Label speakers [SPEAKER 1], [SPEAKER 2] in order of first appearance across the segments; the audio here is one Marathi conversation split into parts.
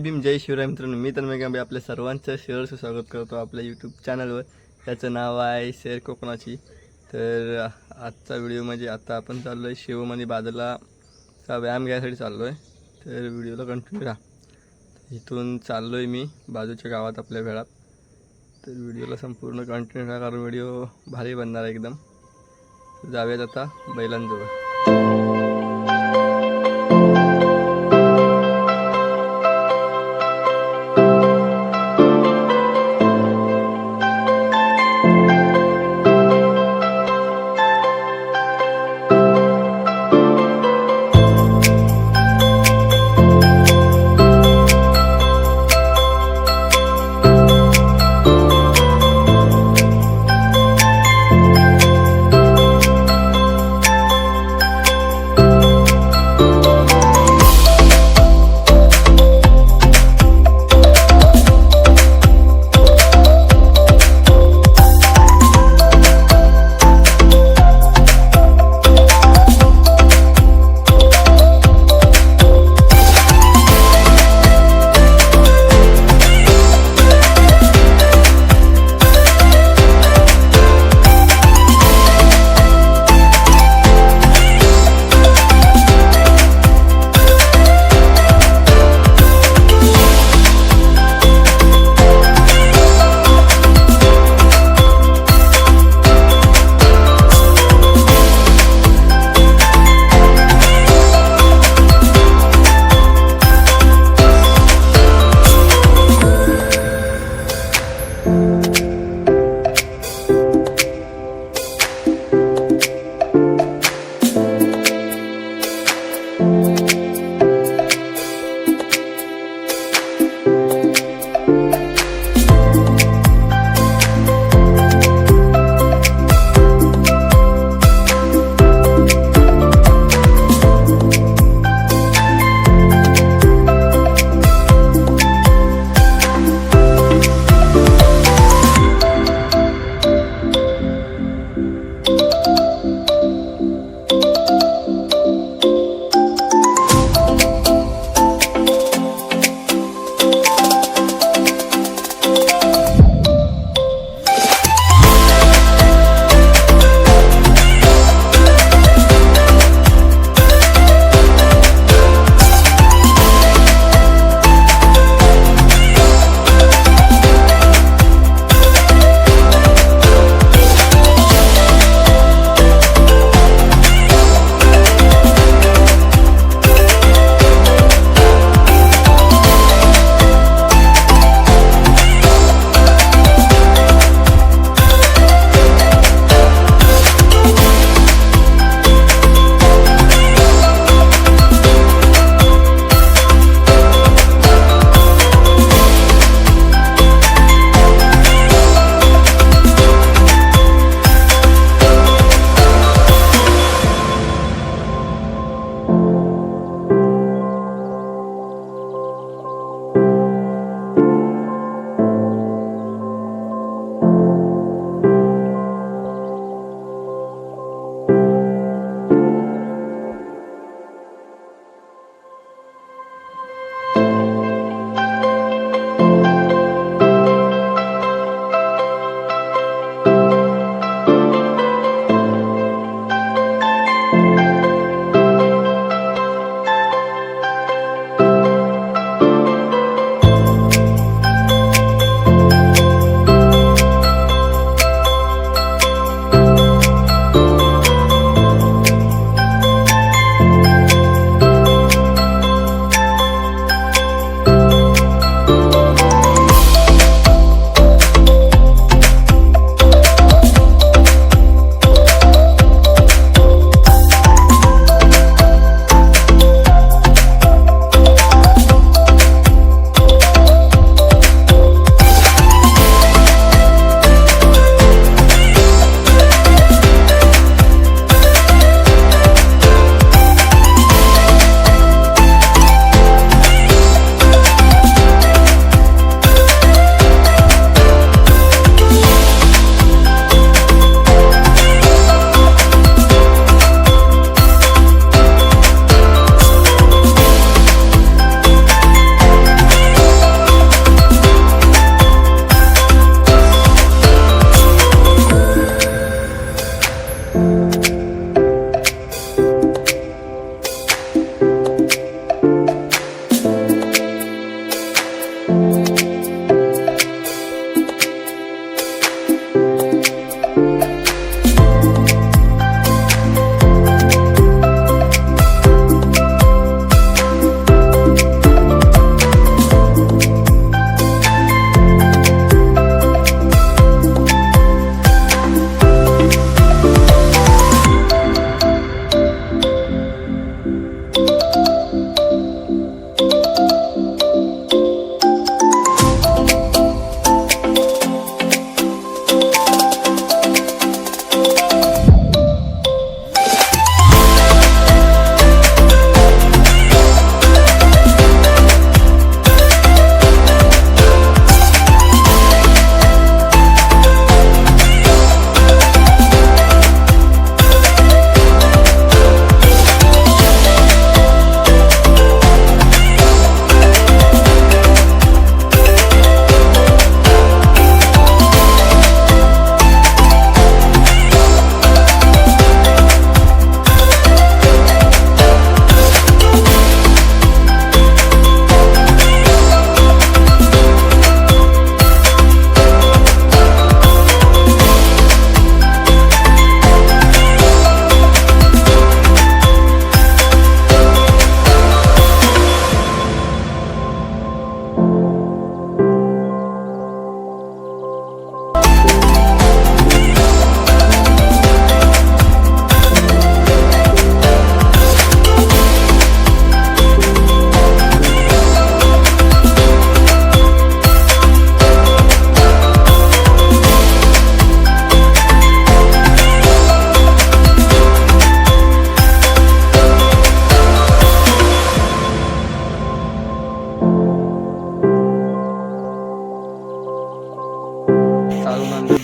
[SPEAKER 1] भीम जय शिवराय मित्रांनो. मी तर गांबे आपल्या सर्वांचं शेअरचं स्वागत करतो आपल्या यूट्यूब चॅनलवर त्याचं नाव आहे शेअर कोकणाची. तर आजचा व्हिडिओ म्हणजे आता आपण चाललो आहे शिवमणी बादलाचा व्यायाम घ्यायसाठी चाललो आहे तर व्हिडिओला कंटिन्यू राहा इथून चाललो आहे मी बाजूच्या गावात आपल्या वेळात तर व्हिडिओला संपूर्ण कंटिन्यू राहा कारण व्हिडिओ भारी बनणार आहे एकदम. जाऊयात आता बैलांजवळ.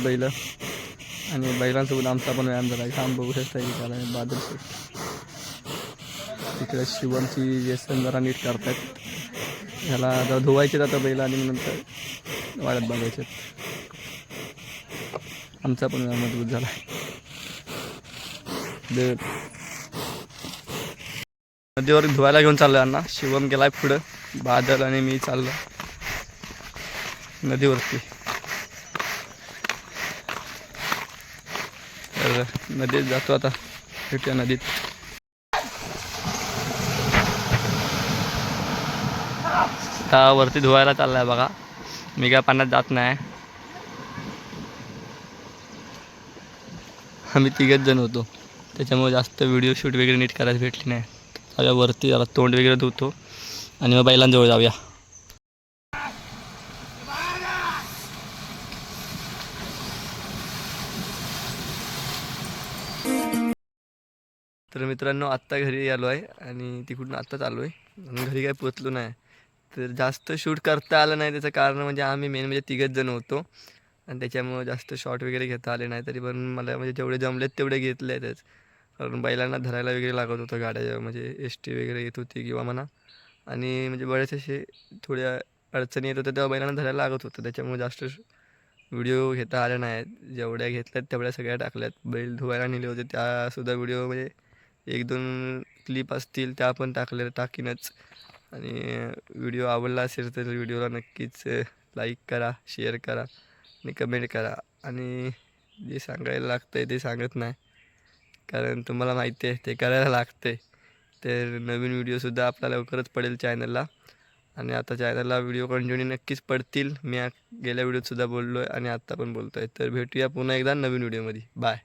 [SPEAKER 1] बैल. आणि बैलांसोबत आमचा पण व्यायाम झाला. काम बघू शकता की त्याला बादल शेठ तिकडे शिवमची व्यसन जरा नीट करतायत. ह्याला आता धुवायचे आता बैल आणि नंतर वाढत बघायचे आमचा पण व्यायाम मजबूत झाला. नदीवर धुवायला घेऊन चाललो यांना शिवम गेलाय पुढं. बादल आणि मी चाललो नदीवरती. तर नदीत जातो आता भेटूया नदीत. आता वरती धुवायला चाललाय बघा. मी काय पाण्यात जात नाही. आम्ही तिघेच जण होतो. त्याच्यामुळे जास्त व्हिडिओ शूट वगैरे नीट करायला भेटली नाही. जाऊया वरती जरा तोंड वगैरे धुतो. आणि मग बैलांजवळ जाऊया. तर मित्रांनो आत्ता घरी आलो आहे आणि तिकडून आत्ताच आलो आहे. आणि घरी काय पोचलो नाही. तर जास्त शूट करता आलं नाही त्याचं कारण म्हणजे आम्ही मेन म्हणजे तिघच जण होतो. आणि त्याच्यामुळं जास्त शॉट वगैरे घेता आले नाही. तरी पण मला म्हणजे जेवढे जमलेत तेवढे घेतले आहेतच कारण बैलांना धरायला वगैरे लागत होतं गाड्या म्हणजे एस टी वगैरे येत होती किंवा म्हणा. आणि म्हणजे बरेच असे थोड्या अडचणी येत होत्या तेव्हा बैलांना धरायला लागत होतं. त्याच्यामुळे जास्त व्हिडिओ घेता आले नाहीत. जेवढ्या घेतल्यात तेवढ्या सगळ्या टाकल्यात. बैल धुवायला नेले होते त्यासुद्धा व्हिडिओ म्हणजे एक दोन क्लिप असतील त्या पण टाकल्या टाकीनच. आणि व्हिडिओ आवडला असेल तर व्हिडिओला नक्कीच लाईक करा शेअर करा आणि कमेंट करा. आणि जे सांगायला लागतं आहे ते सांगत नाही. कारण तुम्हाला माहिती आहे ते करायला लागते तर नवीन व्हिडिओसुद्धा आपला लवकरच पडेल चॅनलला आणि आता चॅनलला व्हिडिओ कंटिन्यू नक्कीच पडतील. मी गेल्या व्हिडिओतसुद्धा बोललो आहे आणि आत्ता पण बोलतो आहे तर भेटूया पुन्हा एकदा नवीन व्हिडिओमध्ये बाय